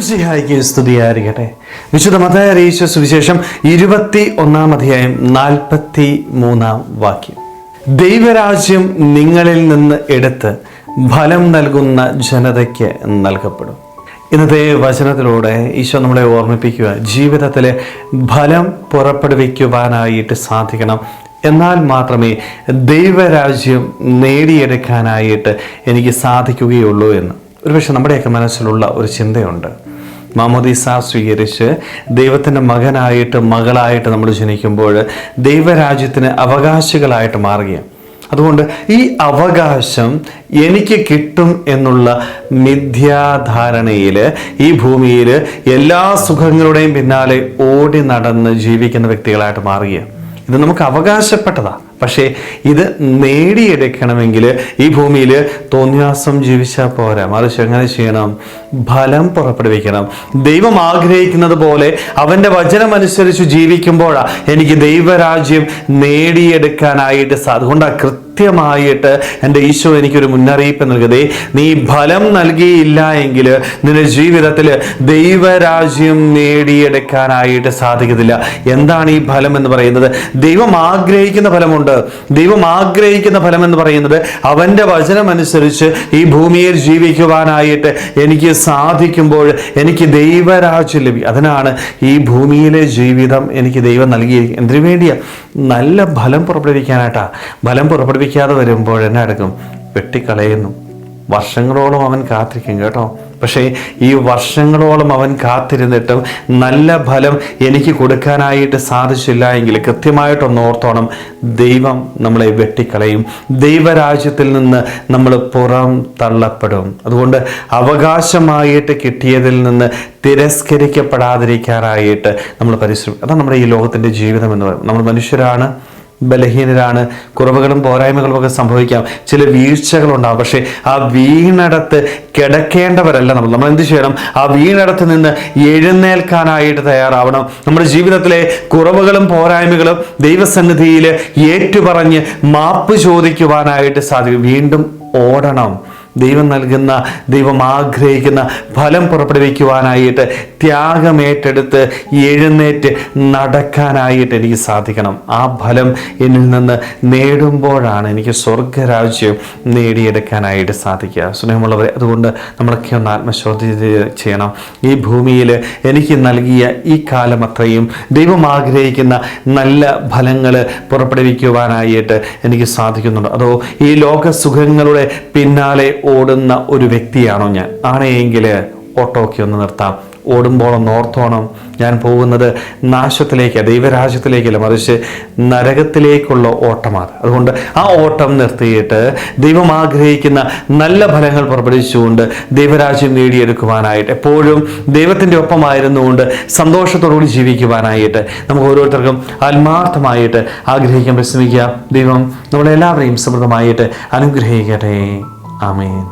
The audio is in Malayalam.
സിഹായിക്ക് സ്തുതിയായിരിക്കട്ടെ വിശുദ്ധ മതായ സുവിശേഷം ഇരുപത്തി ഒന്നാം അധ്യായം നാൽപ്പത്തി മൂന്നാം വാക്യം. ദൈവരാജ്യം നിങ്ങളിൽ നിന്ന് എടുത്ത് ഫലം നൽകുന്ന ജനതയ്ക്ക് നൽകപ്പെടും. ഇന്നത്തെ വചനത്തിലൂടെ ഈശോ നമ്മളെ ഓർമ്മിപ്പിക്കുക ജീവിതത്തിലെ ഫലം പുറപ്പെടുവിക്കുവാനായിട്ട് സാധിക്കണം. എന്നാൽ മാത്രമേ ദൈവരാജ്യം നേടിയെടുക്കാനായിട്ട് എനിക്ക് സാധിക്കുകയുള്ളൂ എന്ന്. ഒരുപക്ഷെ നമ്മുടെയൊക്കെ മനസ്സിലുള്ള ഒരു ചിന്തയുണ്ട്. മാമോദീസ സ്വീകരിച്ച് ദൈവത്തിന്റെ മകനായിട്ട് മകളായിട്ട് നമ്മൾ ജനിക്കുമ്പോൾ ദൈവരാജ്യത്തിന് അവകാശികളായിട്ട് മാറുകയാണ്. അതുകൊണ്ട് ഈ അവകാശം എനിക്ക് കിട്ടും എന്നുള്ള മിഥ്യാധാരണയിൽ ഈ ഭൂമിയിൽ എല്ലാ സുഖങ്ങളുടെയും പിന്നാലെ ഓടി നടന്ന് ജീവിക്കുന്ന വ്യക്തികളായിട്ട് മാറുകയാണ്. ഇത് നമുക്ക് അവകാശപ്പെട്ടതാണ് പക്ഷേ ഇത് നേടിയെടുക്കണമെങ്കിൽ ഈ ഭൂമിയിൽ തോന്നിയാസം ജീവിച്ചാൽ പോരാ. മറിച്ച് എങ്ങനെ ചെയ്യണം? ഫലം പുറപ്പെടുവിക്കണം. ദൈവം ആഗ്രഹിക്കുന്നത് പോലെ അവന്റെ വചനമനുസരിച്ച് ജീവിക്കുമ്പോഴാണ് എനിക്ക് ദൈവരാജ്യം നേടിയെടുക്കാനായിട്ട് സാ അതുകൊണ്ടാണ് കൃത്യമായിട്ട് എന്റെ ഈശോ എനിക്കൊരു മുന്നറിയിപ്പ് നൽകതേ നീ ഫലം നൽകിയില്ല എങ്കിൽ നിന്റെ ജീവിതത്തിൽ ദൈവരാജ്യം നേടിയെടുക്കാനായിട്ട് സാധിക്കത്തില്ല. എന്താണ് ഈ ഫലം എന്ന് പറയുന്നത്? ദൈവം ആഗ്രഹിക്കുന്ന ഫലമുണ്ട്. ദൈവം ആഗ്രഹിക്കുന്ന ഫലം എന്ന് പറയുന്നത് അവന്റെ വചനമനുസരിച്ച് ഈ ഭൂമിയിൽ ജീവിക്കുവാനായിട്ട് എനിക്ക് സാധിക്കുമ്പോൾ എനിക്ക് ദൈവരാജ്യം ലഭി അതിനാണ് ഈ ഭൂമിയിലെ ജീവിതം എനിക്ക് ദൈവം നൽകിയിരിക്കുന്നത്. എന്തിനു വേണ്ടിയാ? നല്ല ഫലം പുറപ്പെടുവിക്കാനായിട്ടാ. ഫലം പുറപ്പെടുവിക്കാതെ വരുമ്പോൾ എന്നെ അടക്കം വെട്ടിക്കളയുന്നു. വർഷങ്ങളോളം അവൻ കാത്തിരിക്കും കേട്ടോ. പക്ഷേ ഈ വർഷങ്ങളോളം അവൻ കാത്തിരുന്നിട്ടും നല്ല ഫലം എനിക്ക് കൊടുക്കാനായിട്ട് സാധിച്ചില്ല എങ്കിൽ കൃത്യമായിട്ടൊന്ന് ഓർത്തോണം. ദൈവം നമ്മളെ വെട്ടിക്കളയും. ദൈവരാജ്യത്തിൽ നിന്ന് നമ്മൾ പുറം തള്ളപ്പെടും. അതുകൊണ്ട് അവകാശമായിട്ട് കിട്ടിയതിൽ നിന്ന് തിരസ്കരിക്കപ്പെടാതിരിക്കാനായിട്ട് നമ്മൾ പരിശ്രമിക്കും അതാണ് നമ്മുടെ ഈ ലോകത്തിന്റെ ജീവിതം എന്ന് പറയുന്നത്. നമ്മൾ മനുഷ്യരാണ്. ബലഹീനരാണ്. കുറവുകളും പോരായ്മകളും ഒക്കെ സംഭവിക്കാം. ചില വീഴ്ചകളുണ്ടാവും. പക്ഷേ ആ വീണടത്ത് കിടക്കേണ്ടവരല്ല നമ്മൾ. നമ്മൾ എന്ത് ചെയ്യണം? ആ വീണടത്ത് നിന്ന് എഴുന്നേൽക്കാനായിട്ട് തയ്യാറാവണം. നമ്മുടെ ജീവിതത്തിലെ കുറവുകളും പോരായ്മകളും ദൈവസന്നിധിയിൽ ഏറ്റുപറഞ്ഞ് മാപ്പ് ചോദിക്കുവാനായിട്ട് സാധിക്കും. വീണ്ടും ഓടണം. ദൈവം നൽകുന്ന ദൈവം ആഗ്രഹിക്കുന്ന ഫലം പുറപ്പെടുവിക്കുവാനായിട്ട് ത്യാഗമേറ്റെടുത്ത് എഴുന്നേറ്റ് നടക്കാനായിട്ട് എനിക്ക് സാധിക്കണം. ആ ഫലം എന്നിൽ നിന്ന് നേടുമ്പോഴാണ് എനിക്ക് സ്വർഗരാജ്യം നേടിയെടുക്കാനായിട്ട് സാധിക്കുക. സ്നേഹമുള്ളവരെ അതുകൊണ്ട് നമ്മളൊക്കെ ഒന്ന് ആത്മശോധന ചെയ്യണം. ഈ ഭൂമിയിൽ എനിക്ക് നൽകിയ ഈ കാലം അത്രയും ദൈവം ആഗ്രഹിക്കുന്ന നല്ല ഫലങ്ങൾ പുറപ്പെടുവിക്കുവാനായിട്ട് എനിക്ക് സാധിക്കുന്നുണ്ട്. അതോ ഈ ലോക സുഖങ്ങളുടെ പിന്നാലെ ഓടുന്ന ഒരു വ്യക്തിയാണോ ഞാൻ? ആണെങ്കിൽ ഓട്ടോക്കി ഒന്ന് നിർത്താം. ഓടുമ്പോൾ ഒന്ന് ഓർത്തോണം. ഞാൻ പോകുന്നത് നാശത്തിലേക്ക് ദൈവരാജ്യത്തിലേക്കല്ല മറിച്ച് നരകത്തിലേക്കുള്ള ഓട്ടമാണ്. അതുകൊണ്ട് ആ ഓട്ടം നിർത്തിയിട്ട് ദൈവം ആഗ്രഹിക്കുന്ന നല്ല ഫലങ്ങൾ പുറപ്പെടുവിച്ചുകൊണ്ട് ദൈവരാജ്യം നേടിയെടുക്കുവാനായിട്ട് എപ്പോഴും ദൈവത്തിന്റെ ഒപ്പമായിരുന്നുകൊണ്ട് സന്തോഷത്തോടുകൂടി ജീവിക്കുവാനായിട്ട് നമുക്ക് ഓരോരുത്തർക്കും ആത്മാർത്ഥമായിട്ട് ആഗ്രഹിക്കാൻ പരിശ്രമിക്കുക ദൈവം നമ്മളെല്ലാവരെയും സമൃദ്ധമായിട്ട് അനുഗ്രഹിക്കട്ടെ. ആമേൻ